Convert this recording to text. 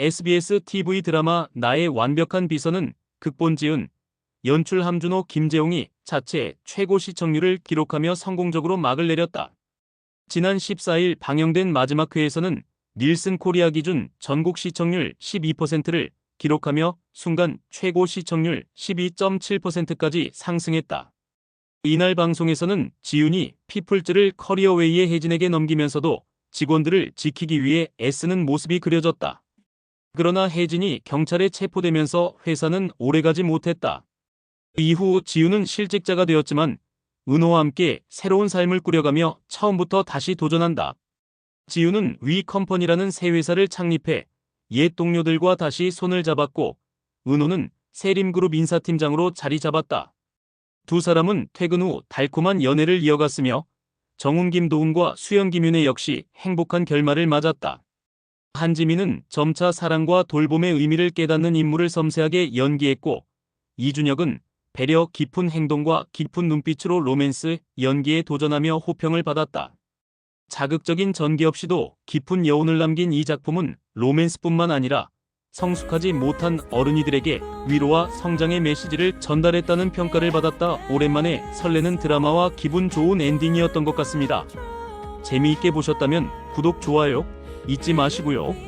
SBS TV 드라마 나의 완벽한 비서는 극본 지은 연출 함준호 김재홍이 자체 최고 시청률을 기록하며 성공적으로 막을 내렸다. 지난 14일 방영된 마지막 회에서는 닐슨 코리아 기준 전국 시청률 12%를 기록하며 순간 최고 시청률 12.7%까지 상승했다. 이날 방송에서는 지윤이 피플즈를 커리어웨이의 혜진에게 넘기면서도 직원들을 지키기 위해 애쓰는 모습이 그려졌다. 그러나 혜진이 경찰에 체포되면서 회사는 오래가지 못했다. 이후 지윤은 실직자가 되었지만 은호와 함께 새로운 삶을 꾸려가며 처음부터 다시 도전한다. 지윤은 위 컴퍼니라는 새 회사를 창립해 옛 동료들과 다시 손을 잡았고 은호는 세림그룹 인사팀장으로 자리 잡았다. 두 사람은 퇴근 후 달콤한 연애를 이어갔으며 정훈 김도훈과 수영 김윤혜 역시 행복한 결말을 맞았다. 한지민은 점차 사랑과 돌봄의 의미를 깨닫는 인물을 섬세하게 연기했고 이준혁은 배려 깊은 행동과 깊은 눈빛으로 로맨스 연기에 도전하며 호평을 받았다. 자극적인 전개 없이도 깊은 여운을 남긴 이 작품은 로맨스뿐만 아니라 성숙하지 못한 어른이들에게 위로와 성장의 메시지를 전달했다는 평가를 받았다. 오랜만에 설레는 드라마와 기분 좋은 엔딩이었던 것 같습니다. 재미있게 보셨다면 구독, 좋아요 잊지 마시고요.